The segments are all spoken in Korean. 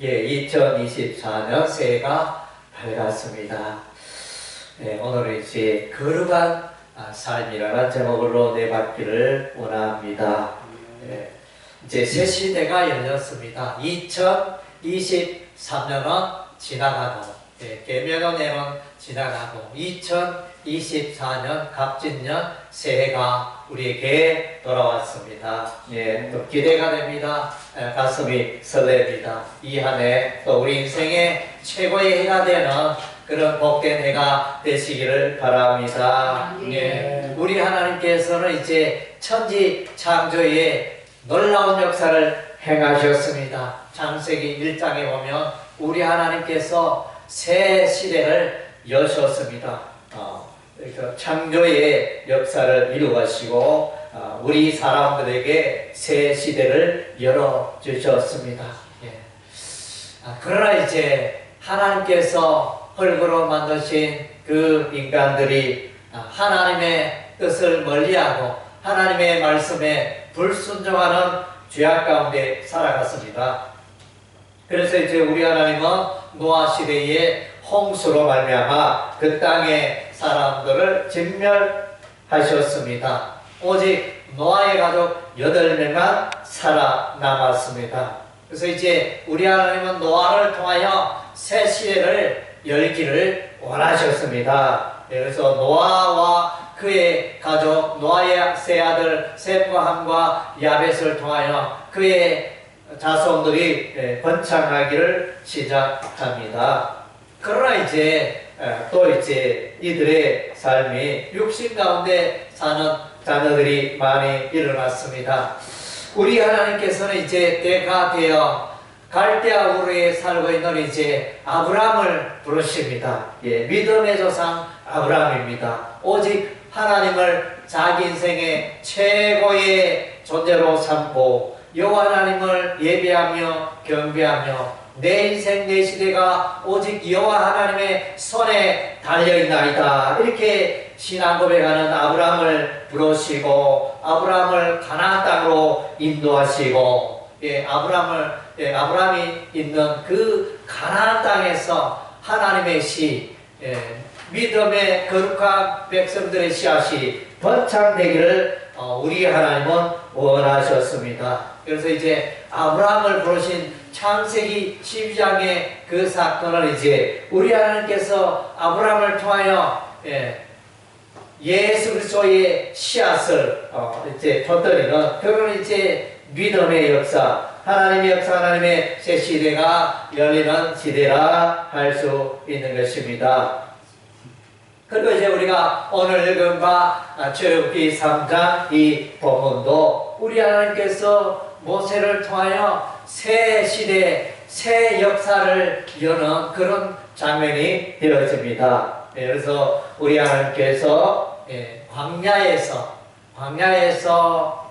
예, 2024년 새해가 밝았습니다. 예, 오늘은 이제 거룩한 아, 삶이라는 제목으로 내받기를 원합니다. 예, 이제 새 시대가 열렸습니다. 2023년은 지나가고, 예, 개면원에는 지나가고, 2024 년 갑진년 새해가 우리에게 돌아왔습니다. 예, 또 기대가 됩니다. 예, 가슴이 설렙니다. 이 한 해 또 우리 인생의 최고의 해가 되는 그런 복된 해가 되시기를 바랍니다. 예, 우리 하나님께서는 이제 천지 창조의 놀라운 역사를 행하셨습니다. 창세기 1장에 보면 우리 하나님께서 새 시대를 여셨습니다. 어, 그래서 창조의 역사를 이루가시고 어, 우리 사람들에게 새 시대를 열어 주셨습니다. 예. 아, 그러나 이제 하나님께서 흙으로 만드신 그 인간들이 아, 하나님의 뜻을 멀리하고 하나님의 말씀에 불순종하는 죄악 가운데 살아갔습니다. 그래서 이제 우리 하나님은 노아 시대에 홍수로 말미암아 그 땅의 사람들을 진멸하셨습니다. 오직 노아의 가족 8명만 살아남았습니다. 그래서 이제 우리 하나님은 노아를 통하여 새 시대를 열기를 원하셨습니다. 네, 그래서 노아와 그의 가족 노아의 세 아들 셈과 함과 야벳을 통하여 그의 자손들이 예, 번창하기를 시작합니다. 그러나 이제 어, 또 이제 이들의 삶이 육신 가운데 사는 자녀들이 많이 일어났습니다. 우리 하나님께서는 이제 때가 되어 갈대아 우르에 살고 있는 이제 아브라함을 부르십니다. 예, 믿음의 조상 아브라함입니다. 오직 하나님을 자기 인생의 최고의 존재로 삼고 여호와 하나님을 예배하며 경배하며 내 인생 내 시대가 오직 여호와 하나님의 손에 달려 있나이다. 이렇게 신앙 고백하는 아브라함을 부르시고 아브라함을 가나안 땅으로 인도하시고 예, 아브라함을 예, 아브라함이 있는 그 가나안 땅에서 하나님의 씨 예, 믿음의 거룩한 백성들의 씨앗이 번창되기를 어, 우리 하나님은 원하셨습니다. 그래서 이제 아브라함을 부르신 창세기 12장의 그 사건을 이제 우리 하나님께서 아브라함을 통하여 예, 예수 그리스도의 씨앗을 어, 이제 덧드리는 그런 이제 믿음의 역사, 하나님의 역사, 하나님의 새 시대가 열리는 시대라 할 수 있는 것입니다. 그리고 이제 우리가 오늘 읽은 바 출애굽기 3장 이 본문도 우리 하나님께서 모세를 통하여 새 시대, 새 역사를 여는 그런 장면이 되어집니다. 예, 그래서 우리 하나님께서 예, 광야에서 광야에서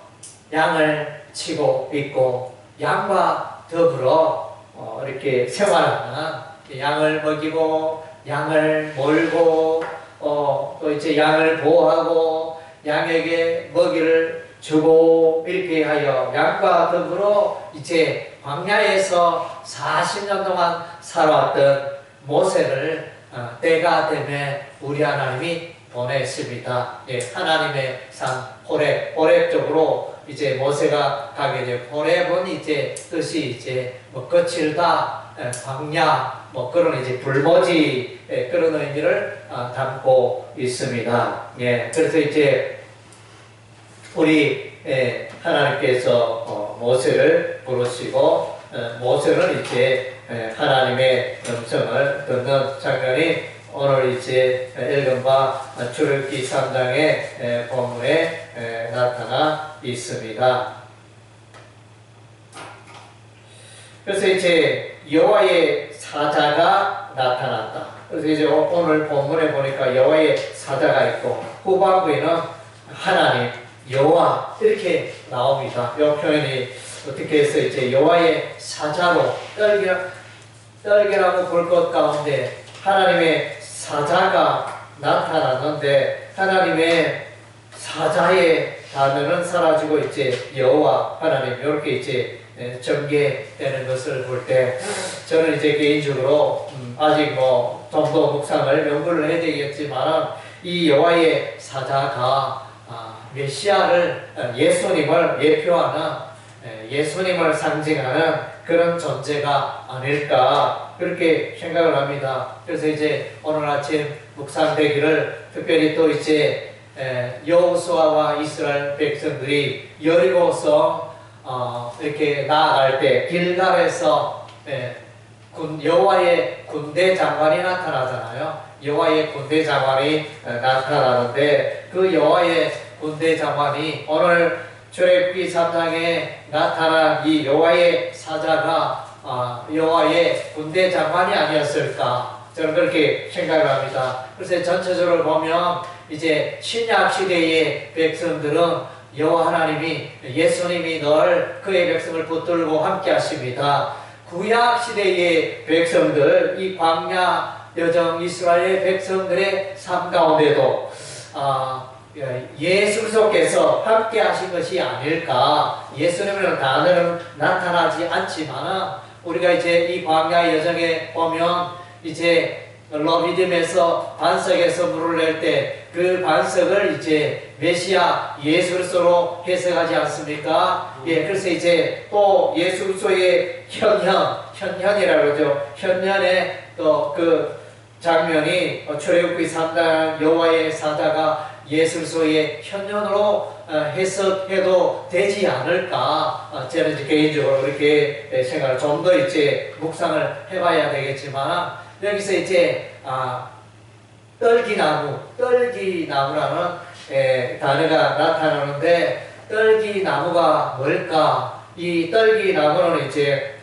양을 치고 있고 양과 더불어 어, 이렇게 생활하는 양을 먹이고 양을 몰고 어, 또 이제 양을 보호하고 양에게 먹이를 주고 이렇게 하여 양과 더불어 이제 광야에서 40년 동안 살아왔던 모세를 어, 때가 되면 우리 하나님이 보냈습니다. 예, 하나님의 산 호렙, 호렙 쪽으로 이제 모세가 가게 되고 호렙은 이제 뜻이 이제 뭐 거칠다, 예, 광야, 뭐 그런 이제 불모지 예, 그런 의미를 어, 담고 있습니다. 예, 그래서 이제 우리 예, 하나님께서 어, 모세를 부르시고 어, 모세는 이제 예, 하나님의 음성을 듣는 장면이 오늘 이제 읽은 바 출애굽기 3장의 예, 본문에 예, 나타나 있습니다. 그래서 이제 여호와의 사자가 나타났다. 그래서 이제 오늘 본문에 보니까 여호와의 사자가 있고 후반부에는 하나님, 여호와 이렇게 나옵니다. 이 표현이 어떻게 해서 이제 여호와의 사자로 떨겨 떨겨라고 볼 것 가운데 하나님의 사자가 나타났는데 하나님의 사자의 단어는 사라지고 이제 여호와 하나님 이렇게 이제 예, 전개되는 것을 볼 때 저는 이제 개인적으로 음, 아직 뭐 좀 더 묵상을 연구를 해야 되겠지만 이 여호와의 사자가 아, 메시아를 어, 예수님을 예표하는 예, 예수님을 상징하는 그런 존재가 아닐까 그렇게 생각을 합니다. 그래서 이제 오늘 아침 묵상되기를 특별히 또 이제 예, 여호수아와 이스라엘 백성들이 여리고서 어, 이렇게 나아갈 때 길갈에서 여호와의 군대 장관이 나타나잖아요. 여호와의 군대 장관이 어, 나타나는데 그 여호와의 군대 장관이 오늘 출애굽기 3장에 나타난 이 여호와의 사자가 아, 여호와의 군대 장관이 아니었을까 저는 그렇게 생각을 합니다. 그래서 전체적으로 보면 이제 신약 시대의 백성들은 여호와 하나님이 예수님이 늘 그의 백성을 붙들고 함께 하십니다. 구약 시대의 백성들 이 광야 여정 이스라엘 백성들의 삶 가운데도 아, 예수 그리스도께서 함께 하신 것이 아닐까 예수님이라는 단어는 나타나지 않지만 우리가 이제 이 광야 여정에 보면 이제 러비딤에서 반석에서 물을 낼 때 그 반석을 이제 메시아 예수 그리스도로 해석하지 않습니까? 예, 그래서 이제 또 예수 그리스도의 현현, 현현이라고 그러죠. 현현의 또그 장면이 출애굽기 3장 여호와의 사자가 그리스도의 현현으로 어, 해석해도 되지 않을까 어, 저는 개인적으로 그렇게 생각을 좀 더 이제 묵상을 해봐야 되겠지만 여기서 이제 아, 떨기나무, 떨기나무라는 에, 단어가 나타나는데 떨기나무가 뭘까? 이 떨기나무는 이제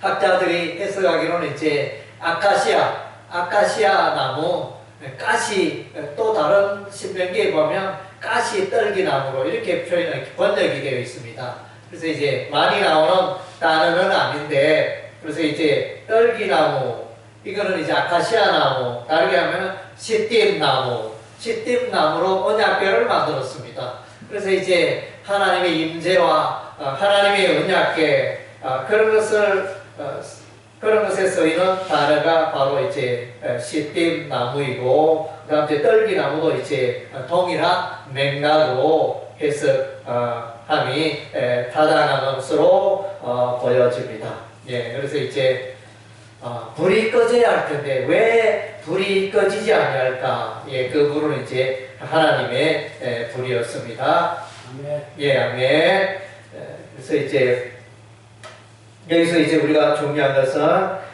학자들이 해석하기로는 이제 아카시아, 아카시아 나무, 가시 또 다른 신명기에 보면 가시 떨기나무로 이렇게 표현이 번역이 되어 있습니다. 그래서 이제 많이 나오는 단어는 아닌데 그래서 이제 떨기나무 이거는 이제 아카시아 나무 다르게 하면 시띠 나무 시띠 나무로 언약궤를 만들었습니다. 그래서 이제 하나님의 임재와 어, 하나님의 언약궤 어, 그런 것을 어, 그런 것에 쓰이는 단어가 바로 이제 시띠 나무이고 그다음 이제 떨기 나무도 이제 동일한 맥락으로 해석함이 타당한 것으로 보여집니다. 예, 그래서 이제 어, 불이 꺼져야 할 텐데 왜 불이 꺼지지 아니할까? 예, 그 불은 이제 하나님의 에, 불이었습니다. 예, 아멘. 에, 그래서 이제 여기서 이제 우리가 중요한 것은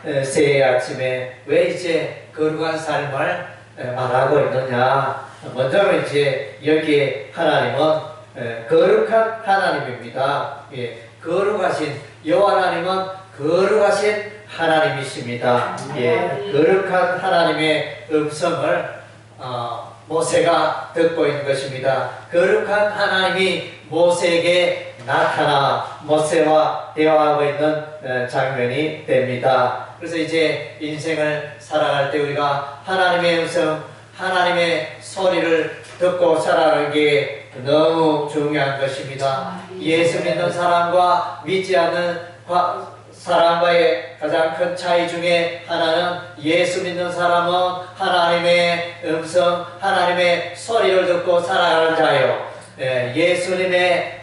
에, 새해 아침에 왜 이제 거룩한 삶을 에, 말하고 있느냐? 먼저는 이제 여기에 하나님은 에, 거룩한 하나님입니다. 예, 거룩하신 여호와 하나님은 거룩하신 하나님이십니다. 예, 거룩한 하나님의 음성을 어, 모세가 듣고 있는 것입니다. 거룩한 하나님이 모세에게 나타나 모세와 대화하고 있는 어, 장면이 됩니다. 그래서 이제 인생을 살아갈 때 우리가 하나님의 음성, 하나님의 소리를 듣고 살아가는 게 너무 중요한 것입니다. 예수 믿는 사람과 믿지 않는 사람과의 가장 큰 차이 중에 하나는 예수 믿는 사람은 하나님의 음성, 하나님의 소리를 듣고 살아가는 자요. 예, 수님의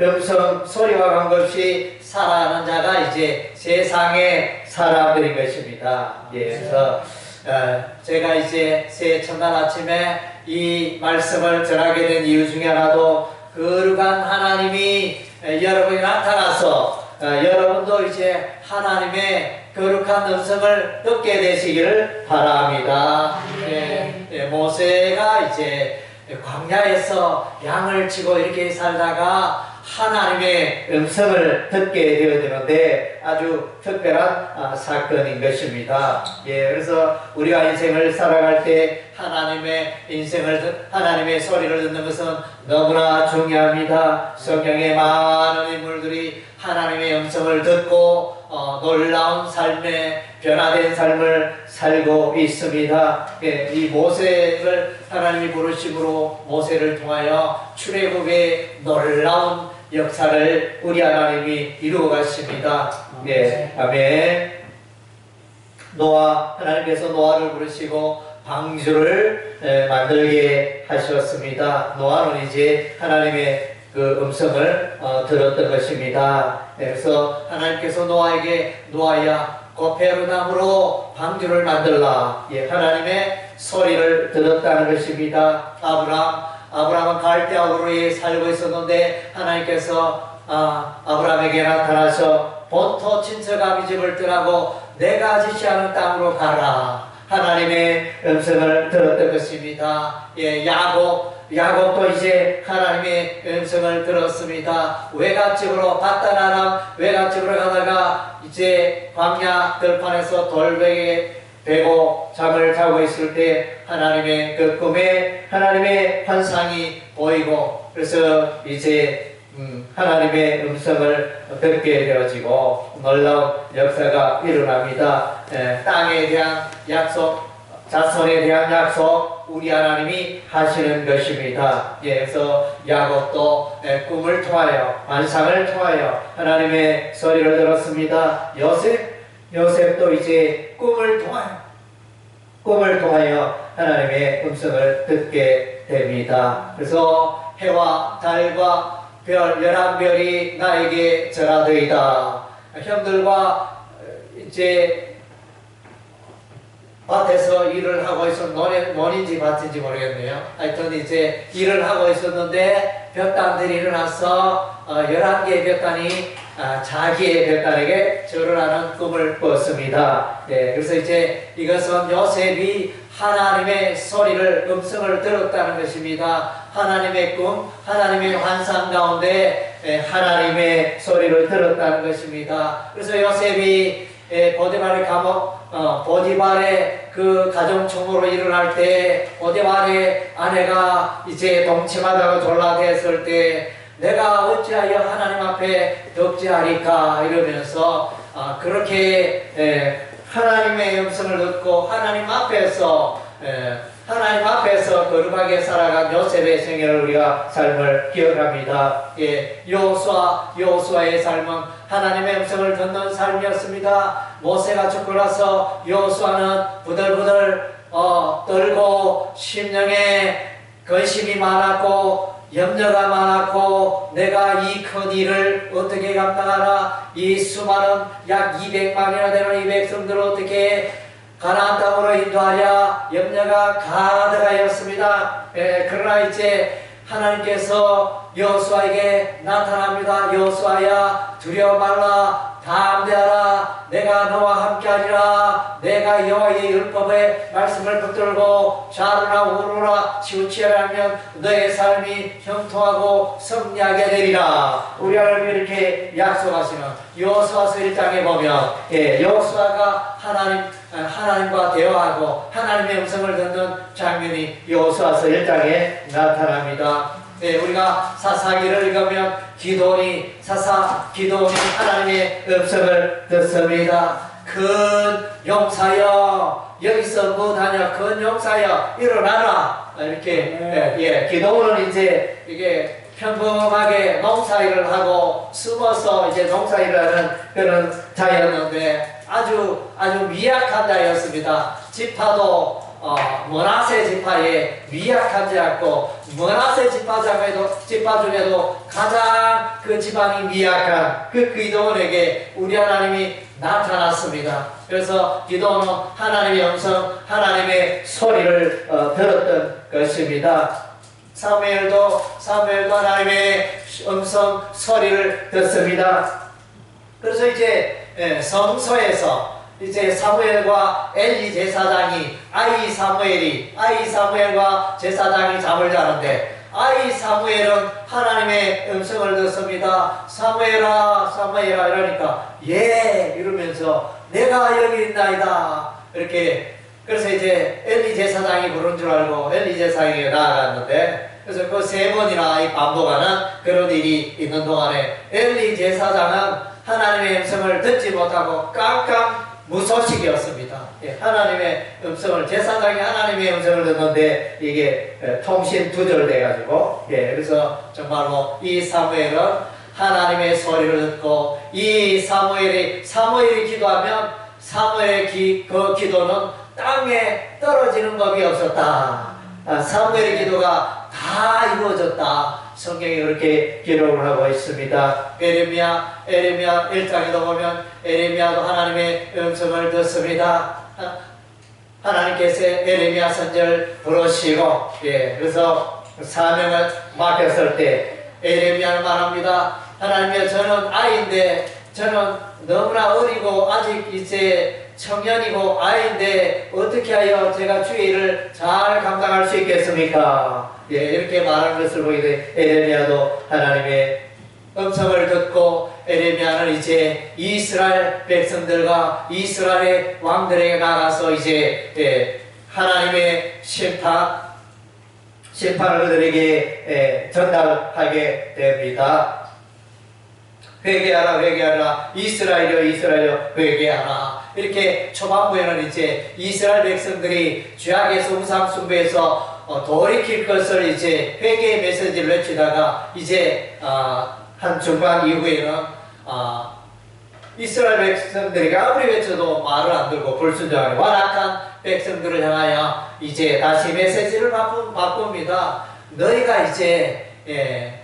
음성, 소리와 관계없이 살아가는 자가 이제 세상의 사람들인 것입니다. 예, 그래서 어, 제가 이제 새 첫날 아침에 이 말씀을 전하게 된 이유 중에 하나도 거룩한 하나님이 여러분이 나타나서 어, 여러분도 이제 하나님의 거룩한 음성을 듣게 되시기를 바랍니다. 예, 예, 모세가 이제 광야에서 양을 치고 이렇게 살다가 하나님의 음성을 듣게 되어지는데 아주 특별한 아, 사건인 것입니다. 예, 그래서 우리가 인생을 살아갈 때 하나님의 인생을 하나님의 소리를 듣는 것은 너무나 중요합니다. 성경의 많은 인물들이 하나님의 음성을 듣고 어, 놀라운 삶의 변화된 삶을 살고 있습니다. 예, 이 모세를 하나님이 부르심으로 모세를 통하여 출애굽의 놀라운 역사를 우리 하나님이 이루어 가십니다. 네, 아멘. 노아 하나님께서 노아를 부르시고 방주를 에, 만들게 하셨습니다. 노아는 이제 하나님의 그 음성을 어, 들었던 것입니다. 네, 그래서 하나님께서 노아에게 노아야 고페르나무로 방주를 만들라. 예, 하나님의 소리를 들었다는 것입니다. 아브람 아브라함은 갈대아 우르에 살고 있었는데 하나님께서 아, 아브라함에게 나타나서 본토 친척 아비 집을 떠나고 내가 지시하는 땅으로 가라. 하나님의 음성을 들었던 것입니다. 예, 야곱 야곱도 이제 하나님의 음성을 들었습니다. 외갓집으로 바다나람 외갓집으로 가다가 이제 광야 들판에서 돌베개 베고 잠을 자고 있을 때 하나님의 그 꿈에 하나님의 환상이 보이고 그래서 이제 음, 하나님의 음성을 듣게 되어지고 놀라운 역사가 일어납니다. 에, 땅에 대한 약속, 자손에 대한 약속 우리 하나님이 하시는 것입니다. 예, 그래서 야곱도 에, 꿈을 통하여 환상을 통하여 하나님의 소리를 들었습니다. 요셉 요셉도 이제 꿈을 통하여 꿈을 통하여 하나님의 음성을 듣게 됩니다. 그래서 해와 달과 별 열한 별이 나에게 절하되이다. 형들과 이제 밭에서 일을 하고 있었 논에, 논인지 밭인지 모르겠네요. 하여튼 이제 일을 하고 있었는데 볕단들이 일어나서 어, 11개의 볕단이 아, 자기의 볕단에게 절을 하는 꿈을 꿨습니다. 네, 그래서 이제 이것은 요셉이 하나님의 소리를 음성을 들었다는 것입니다. 하나님의 꿈, 하나님의 환상 가운데 에, 하나님의 소리를 들었다는 것입니다. 그래서 요셉이 에, 보디발의 감옥, 어, 보디발의 그 가정총으로 일어날 때 보디발의 아내가 이제 동침하다가 졸라댔을 때 내가 어찌하여 하나님 앞에 덕지하리까 이러면서 아, 그렇게 에, 하나님의 음성을 듣고 하나님 앞에서 에, 하나님 앞에서 거룩하게 살아간 요셉의 생애를 우리가 삶을 기억합니다. 예, 요수아 요수아의 삶은 하나님의 음성을 듣는 삶이었습니다. 모세가 죽고 나서 요수아는 부들부들 어, 떨고 심령에 근심이 많았고 염려가 많았고 내가 이 큰 일을 어떻게 감당하나 이 수많은 약 200만이나 되는 이 백성들을 어떻게 가나안 땅으로 인도하랴 염려가 가득하였습니다. 예, 그러나 이제 하나님께서 여호수아에게 나타납니다. 여호수아야 두려워 말라 담대하라 내가 너와 함께하리라 내가 여호와의 율법의 말씀을 붙들고 좌로나 우로나 치우치라면 너의 삶이 형통하고 승리하게 되리라 우리 하나님 이렇게 약속하시는 여호수아서 1장에 보면 예, 여호수아가 하나님 하나님과 대화하고 하나님의 음성을 듣는 장면이 여호수아서 1장에 나타납니다. 네, 우리가 사사기를 읽으면 기도원이 사사 기도원이 하나님의 음성을 듣습니다. 큰 용사여 여기서 뭐하냐 큰 용사여 일어나라 이렇게 예, 예, 기도원은 이제 이게 평범하게 농사일을 하고 숨어서 이제 농사일을 하는 그런 자였는데 아주 아주 미약한 자였습니다. 지파도 어, 머나세 지파에 미약한 자였고 머나세 지파 중에도 지파 중에도 가장 그 집안이 미약한 그 기도원에게 우리 하나님이 나타났습니다. 그래서 기도원은 하나님의 음성, 하나님의 소리를 어, 들었던 것입니다. 사무엘도 사무엘도 하나님의 음성 소리를 듣습니다. 그래서 이제 예, 성소에서 이제 사무엘과 엘리 제사장이 아이 사무엘이 아이 사무엘과 제사장이 잠을 자는데 아이 사무엘은 하나님의 음성을 듣습니다. 사무엘아 사무엘아 이러니까 예 이러면서 내가 여기 있나이다 이렇게 그래서 이제 엘리 제사장이 부른 줄 알고 엘리 제사장이 나아갔는데 그래서 그 세 번이나 이 반복하는 그런 일이 있는 동안에 엘리 제사장은 하나님의 음성을 듣지 못하고 깜깜 무소식이었습니다. 예, 하나님의 음성을 제사장이 하나님의 음성을 듣는데 이게 에, 통신 두절돼 가지고 예, 그래서 정말로 이 사무엘은 하나님의 소리를 듣고 이 사무엘이 사무엘이 기도하면 사무엘의 기, 그 기도는 땅에 떨어지는 법이 없었다. 아, 사무엘의 기도가 다 이루어졌다. 성경이 그렇게 기록을 하고 있습니다. 에레미야, 에레미야 1장에도 보면 에레미야도 하나님의 음성을 듣습니다. 아, 하나님께서 에레미야 선지를 부르시고, 예, 그래서 사명을 맡겼을 때 에레미야는 말합니다. 하나님이여 저는 아이인데 저는 너무나 어리고 아직 이제 청년이고 아이인데 어떻게 하여 제가 주의 일을 잘 감당할 수 있겠습니까? 예, 이렇게 말하는 것을 보게 돼 에레미야도 하나님의 음성을 듣고 에레미야는 이제 이스라엘 백성들과 이스라엘의 왕들에게 나가서 이제 예, 하나님의 심판 심판을 그들에게 예, 전달하게 됩니다. 회개하라 회개하라 이스라엘여 이스라엘여 회개하라 이렇게 초반부에는 이제 이스라엘 백성들이 죄악에서 우상 숭배에서 어, 돌이킬 것을 이제 회개의 메시지를 외치다가 이제 아, 한 중반 이후에는 아, 이스라엘 백성들에게 아무리 외쳐도 말을 안 들고 불순종하는 완악한 백성들을 향하여 이제 다시 메시지를 바꾸, 바꿉니다. 너희가 이제 예,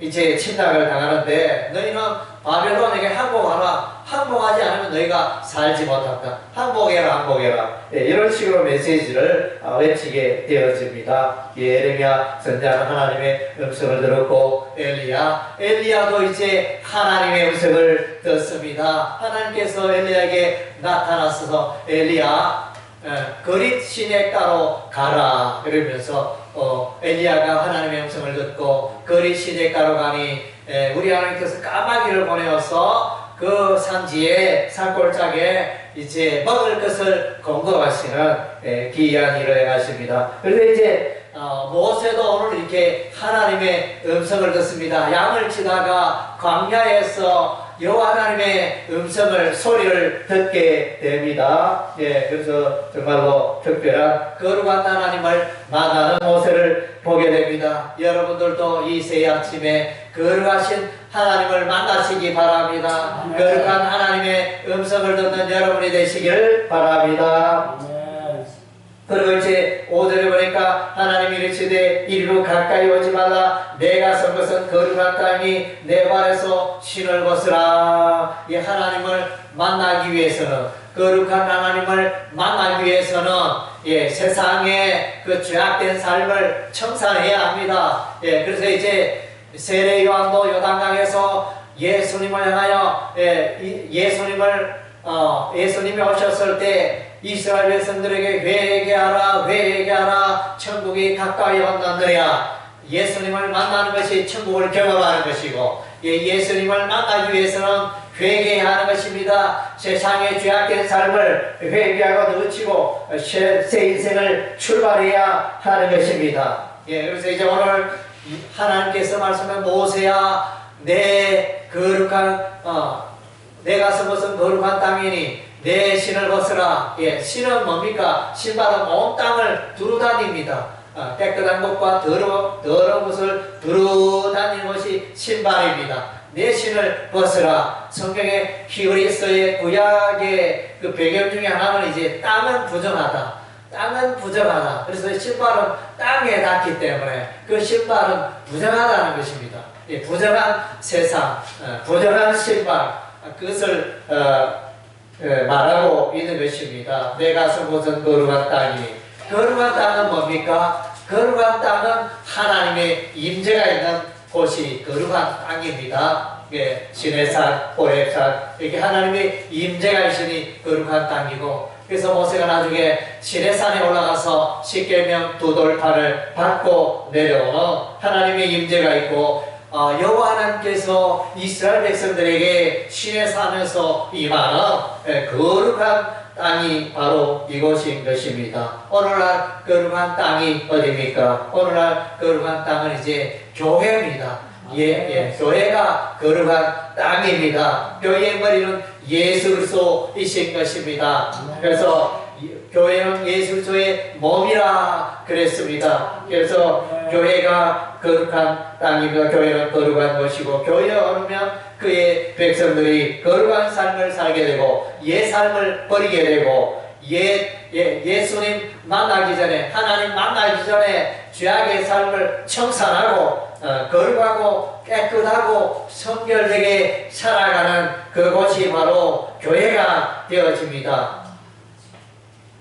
이제 침략을 당하는데 너희는 바벨론에게 항복하라. 항복하지 않으면 너희가 살지 못한다. 항복해라, 항복해라. 예, 이런 식으로 메시지를 어, 외치게 되어집니다. 예, 에레미야 선자는 하나님의 음성을 들었고 엘리야, 엘리야도 이제 하나님의 음성을 듣습니다. 하나님께서 엘리야에게 나타나서 엘리야 어, 거릿 시내가로 가라 이러면서 어, 엘리야가 하나님의 음성을 듣고 거릿 시내 가로 가니 에, 우리 하나님께서 까마귀를 보내어서 그 산지에 산골짜기에 이제 먹을 것을 공급하시는 에, 기이한 일을 행하십니다. 그런데 이제 어, 모세도 오늘 이렇게 하나님의 음성을 듣습니다. 양을 치다가 광야에서 여호와 하나님의 음성을 소리를 듣게 됩니다. 예, 그래서 정말로 특별한 거룩한 하나님을 만나는 모세를 보게 됩니다. 여러분들도 이 새 아침에 거룩하신 하나님을 만나시기 바랍니다. 거룩한 하나님의 음성을 듣는 여러분이 되시기를 바랍니다. 그리고 이제 5절에 보니까 하나님이 이르시되 이리로 가까이 오지 말라 내가 선 것은 거룩한 땅이 내 발에서 신을 벗으라 이 하나님을 만나기 위해서는 거룩한 하나님을 만나기 위해서는 예, 세상의 그 죄악된 삶을 청산해야 합니다. 예, 그래서 이제 세례 요한도 요단강에서 예수님을 향하여 예, 이- 예수님을 어, 예수님이 오셨을 때 이스라엘 백성들에게 회개하라 회개하라 천국이 가까이 온다느냐 예수님을 만나는 것이 천국을 경험하는 것이고 예, 예수님을 만나기 위해서는 회개해야 하는 것입니다. 세상의 죄악된 삶을 회개하고 늦추고 새, 새 인생을 출발해야 하는 것입니다. 예, 그래서 이제 오늘 이 하나님께서 말씀한 모세야 내 거룩한 어, 내가 선 것은 거룩한 땅이니 내 신을 벗으라. 예, 신은 뭡니까? 신발은 온 땅을 두루다닙니다. 아, 깨끗한 것과 더러운, 더러운 것을 두루다니는 것이 신발입니다. 내 신을 벗으라. 성경의 히브리서의 구약의 그 배경 중에 하나는 이제 땅은 부정하다. 땅은 부정하다. 그래서 신발은 땅에 닿기 때문에 그 신발은 부정하다는 것입니다. 예, 부정한 세상, 어, 부정한 신발, 아, 그것을 어, 예, 말하고 있는 것입니다. 내가 선 곳은 거룩한 땅이 거룩한 땅은 뭡니까? 거룩한 땅은 하나님의 임재가 있는 곳이 거룩한 땅입니다. 예, 시내산, 호랩산 이렇게 하나님의 임재가 있으니 거룩한 땅이고 그래서 모세가 나중에 시내산에 올라가서 십계명 두 돌판을 받고 내려오는 하나님의 임재가 있고 어, 여호와 하나님께서 이스라엘 백성들에게 신의 산에서 임하는 예, 거룩한 땅이 바로 이곳인 것입니다. 오늘날 거룩한 땅이 어디입니까? 오늘날 거룩한 땅은 이제 교회입니다. 예, 예, 교회가 거룩한 땅입니다. 교회의 머리는 예수 그리스도이신 것입니다. 그래서 이- 교회는 예수 그리스도의 몸이라 그랬습니다. 그래서 교회가 거룩한 땅입니다. 교회는 거룩한 것이고 교회에 오르면 그의 백성들이 거룩한 삶을 살게 되고 옛 삶을 버리게 되고 옛, 예, 예수님 만나기 전에 하나님 만나기 전에 죄악의 삶을 청산하고 어, 거룩하고 깨끗하고 성결되게 살아가는 그곳이 바로 교회가 되어집니다.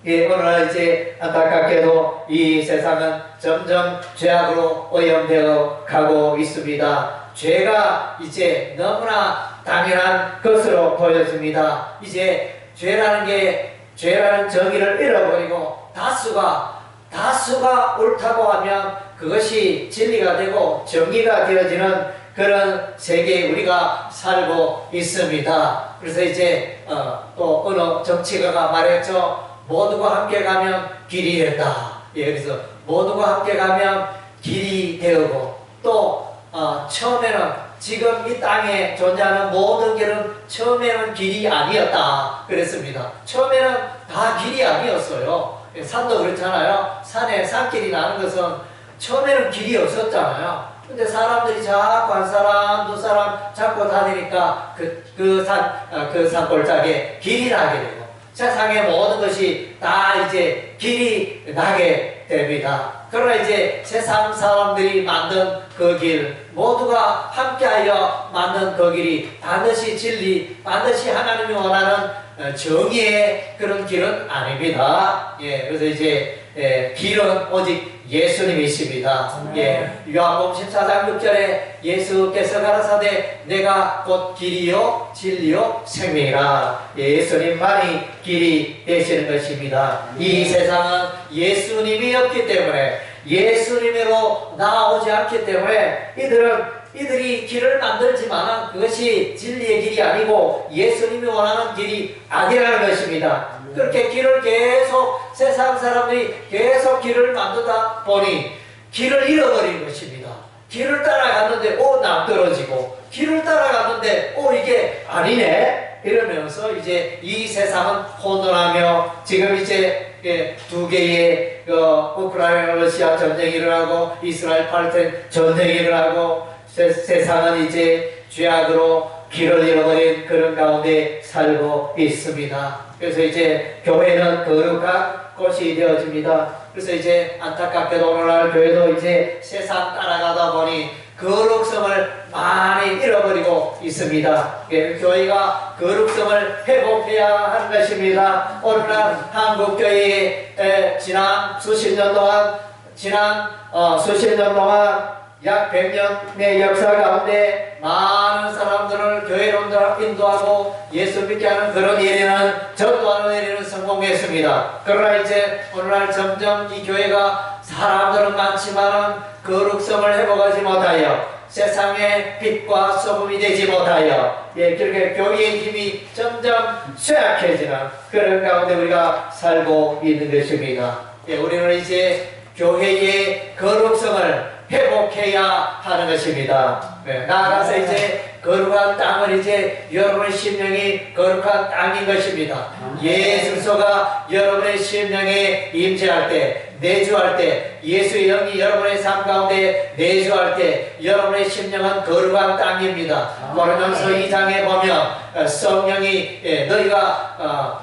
예, 오늘 이제 안타깝게도 이 세상은 점점 죄악으로 오염되어 가고 있습니다. 죄가 이제 너무나 당연한 것으로 보여집니다. 이제 죄라는 게 죄라는 정의를 잃어버리고 다수가 다수가 옳다고 하면 그것이 진리가 되고 정의가 되어지는 그런 세계에 우리가 살고 있습니다. 그래서 이제 어, 또 어느 정치가가 말했죠. 모두가 함께 가면 길이 된다. 예, 그래서 모두가 함께 가면 길이 되고 또 어, 처음에는 지금 이 땅에 존재하는 모든 길은 처음에는 길이 아니었다 그랬습니다. 처음에는 다 길이 아니었어요. 예, 산도 그렇잖아요. 산에 산길이 나는 것은 처음에는 길이 없었잖아요. 근데 사람들이 자꾸 한 사람, 두 사람 자꾸 다니니까 그, 그 산, 어, 그 산골짜기에 길이 나게 되고 세상의 모든 것이 다 이제 길이 나게 됩니다. 그러나 이제 세상 사람들이 만든 그 길, 모두가 함께하여 만든 그 길이 반드시 진리, 반드시 하나님이 원하는 어, 정의의 그런 길은 아닙니다. 예, 그래서 이제 예, 길은 오직 예수님이십니다. 예, 요한복음 14장 6절에 예수께서 가라사대 내가 곧 길이요 진리요 생명이라 예수님만이 길이 되시는 것입니다. 이 세상은 예수님이 없기 때문에 예수님으로 나오지 않기 때문에 이들은 이들이 길을 만들지만 그것이 진리의 길이 아니고 예수님이 원하는 길이 아니라는 것입니다. 그렇게 길을 계속 세상 사람들이 계속 길을 만들다 보니 길을 잃어버린 것입니다. 길을 따라갔는데 오 낭떨어지고 길을 따라갔는데 오 이게 아니네 이러면서 이제 이 세상은 혼돈하며 지금 이제 예, 두 개의 어, 우크라이나 러시아 전쟁이 일어나고 이스라엘 팔레스타인 전쟁이 일어나고 세, 세상은 이제 죄악으로 길을 잃어버린 그런 가운데 살고 있습니다. 그래서 이제 교회는 거룩한 곳이 되어집니다. 그래서 이제 안타깝게도 오늘날 교회도 이제 세상 따라가다 보니 거룩성을 많이 잃어버리고 있습니다. 예, 교회가 거룩성을 회복해야 하는 것입니다. 오늘날 한국 교회에 지난 수십 년 동안 지난 어, 수십 년 동안 약 100년의 역사 가운데 많은 사람들을 교회로 인도하고 예수 믿게 하는 그런 일에는 전도하는 일에는 성공했습니다. 그러나 이제 오늘날 점점 이 교회가 사람들은 많지만은 거룩성을 회복하지 못하여 세상의 빛과 소금이 되지 못하여 예, 그렇게 교회의 힘이 점점 쇠약해지는 그런 가운데 우리가 살고 있는 것입니다. 예, 우리는 이제 교회의 거룩성을 회복해야 하는 것입니다. 네, 나아가서 이제 거룩한 땅을 이제 여러분의 심령이 거룩한 땅인 것입니다. 예수소가 여러분의 심령에 임재할 때, 내주할 때, 예수의 영이 여러분의 삶 가운데 내주할 때, 여러분의 심령은 거룩한 땅입니다. 고린도서 2장에 보면 어, 성령이 예, 너희가 어,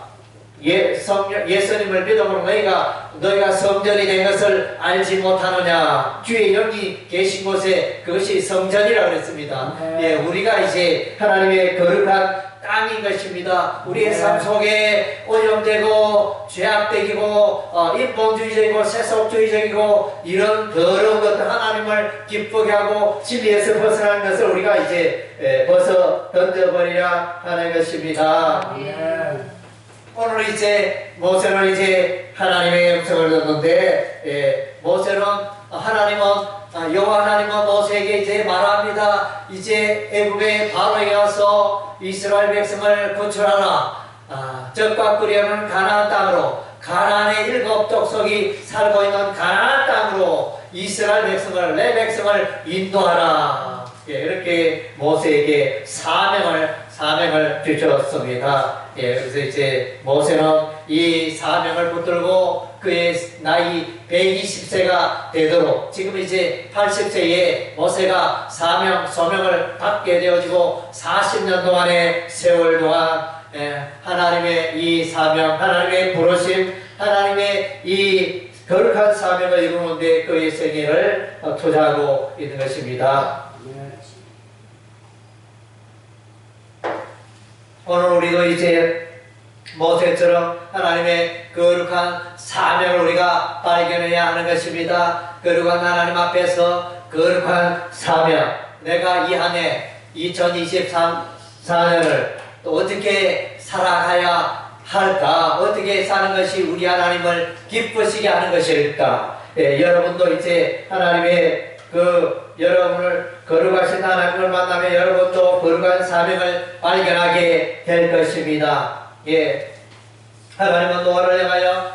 예, 성령, 예수님을 믿음으로 너희가 너희가 성전이 된 것을 알지 못하느냐 주의 영이 계신 곳에 그것이 성전이라 그랬습니다. 예, 우리가 이제 하나님의 거룩한 땅인 것입니다. 우리의 삶 속에 오염되고 죄악되기고 어, 인본주의적이고 세속주의적이고 이런 더러운 것들 하나님을 기쁘게 하고 진리에서 벗어난 것을 우리가 이제 예, 벗어 던져버리라 하는 것입니다. 오늘 이제 모세는 이제 하나님의 음성을 듣는데 예, 모세는 하나님은 아, 여호와 하나님은 모세에게 이제 말합니다. 이제 애굽의 바로에 가서 이스라엘 백성을 구출하라. 아, 적과 꿀이는 가나안 땅으로 가나안의 일곱 족속이 살고 있는 가나안 땅으로 이스라엘 백성을 내 백성을 인도하라. 예, 이렇게 모세에게 사명을 사명을 주셨습니다. 예, 그래서 이제 모세는 이 사명을 붙들고 그의 나이 120세가 되도록 지금 이제 80세에 모세가 사명, 소명을 받게 되어지고 40년 동안의 세월 동안 예, 하나님의 이 사명, 하나님의 부르심, 하나님의 이 거룩한 사명을 이루는데 그의 생애를 어, 투자하고 있는 것입니다. 오늘 우리도 이제 모세처럼 하나님의 거룩한 사명을 우리가 발견해야 하는 것입니다. 거룩한 하나님 앞에서 거룩한 사명. 내가 이 한 해 2023년을 또 어떻게 살아가야 할까? 어떻게 사는 것이 우리 하나님을 기쁘시게 하는 것일까? 예, 여러분도 이제 하나님의 그 여러분을 거룩하신 하나님을 만나면 여러분도 거룩한 사명을 발견하게 될 것입니다. 예. 하나님은 노아를 향하여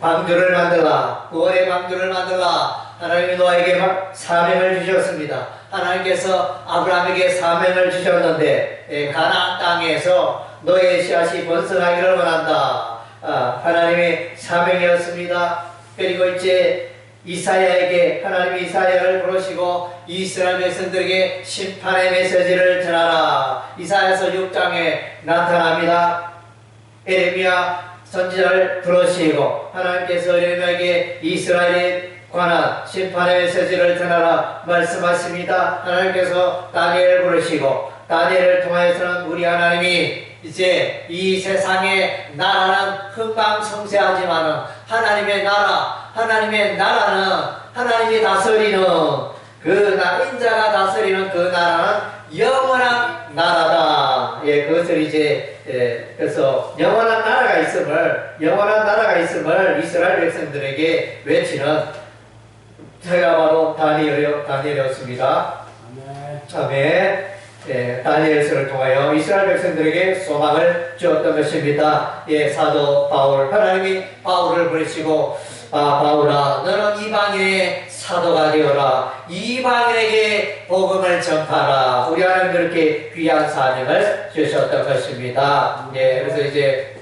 방주를 만들라. 노아의 방주를 만들라. 하나님이 노아에게 막 사명을 주셨습니다. 하나님께서 아브라함에게 사명을 주셨는데 예, 가나안 땅에서 너의 씨앗이 번성하기를 원한다. 아, 하나님의 사명이었습니다. 그리고 이제 이사야에게 하나님이 이사야를 부르시고 이스라엘 백성들에게 심판의 메시지를 전하라. 이사야서 6장에 나타납니다. 에레미야 선지자를 부르시고 하나님께서 에레미야에게 이스라엘에 관한 심판의 메시지를 전하라 말씀하십니다. 하나님께서 다니엘을 부르시고 다니엘을 통하여서는 우리 하나님이 이제 이 세상의 나라는 흥망성쇠하지만은 하나님의 나라, 하나님의 나라는 하나님이 다스리는 그 나, 인자가 다스리는 그 나라는 영원한 나라다. 예, 그것을 이제, 예, 그래서 영원한 나라가 있음을, 영원한 나라가 있음을 이스라엘 백성들에게 외치는 제가 바로 다니엘, 다니엘이었습니다. 아멘. 예, 다니엘서를 통하여 이스라엘 백성들에게 소망을 주었던 것입니다. 예, 사도 바울, 하나님이 바울을 부르시고, 아, 바울아, 너는 이방인의 사도가 되어라. 이방인에게 복음을 전파라. 우리 하나님 그렇게 귀한 사명을 주셨던 것입니다. 예, 그래서 이제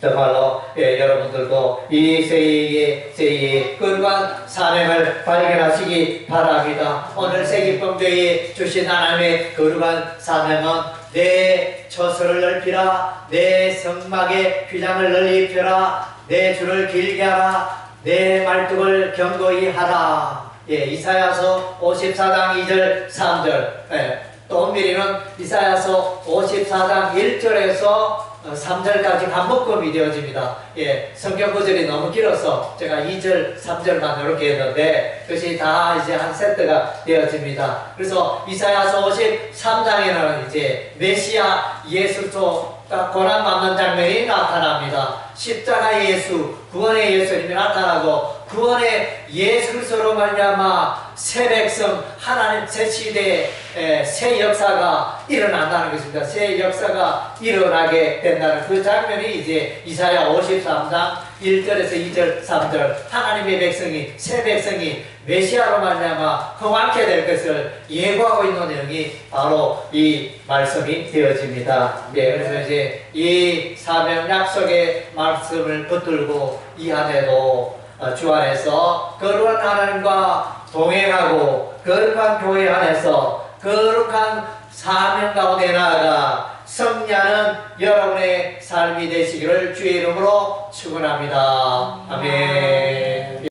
정말로 예, 여러분들도 이 세계의 세계의 거룩한 사명을 발견하시기 바랍니다. 오늘 세기범대에 주신 하나님의 거룩한 사명은 내 처소를 넓히라 내 성막의 휘장을 널리 펴라 내 줄을 길게 하라 내 말뚝을 견고히 하라 예, 이사야서 54장 2절 3절 예, 또 엄밀히는 이사야서 54장 1절에서 3절까지 반복금이 되어집니다. 예, 성경 구절이 너무 길어서 제가 2절, 3절만 이렇게 했는데 그것이 다 이제 한 세트가 되어집니다. 그래서 이사야서 53장에는 이제 메시아 예수로 고난 받는 장면이 나타납니다. 십자가 예수, 구원의 예수님이 나타나고 구원의 예수 그리스도로 말미암아 새 백성 하나님 새 시대에 에, 새 역사가 일어난다는 것입니다. 새 역사가 일어나게 된다는 그 장면이 이제 이사야 53장 1절에서 2절, 3절 하나님의 백성이 새 백성이 메시아로 말미암아 흥왕케 될 것을 예고하고 있는 내용이 바로 이 말씀이 되어집니다. 네, 그래서 이제 이 사명 약속의 말씀을 붙들고 이 안에도 어, 주 안에서 거룩한 하나님과 동행하고 거룩한 교회 안에서 거룩한 사명 가운데 나아가 승리하는 여러분의 삶이 되시기를 주의 이름으로 축원합니다. 아멘.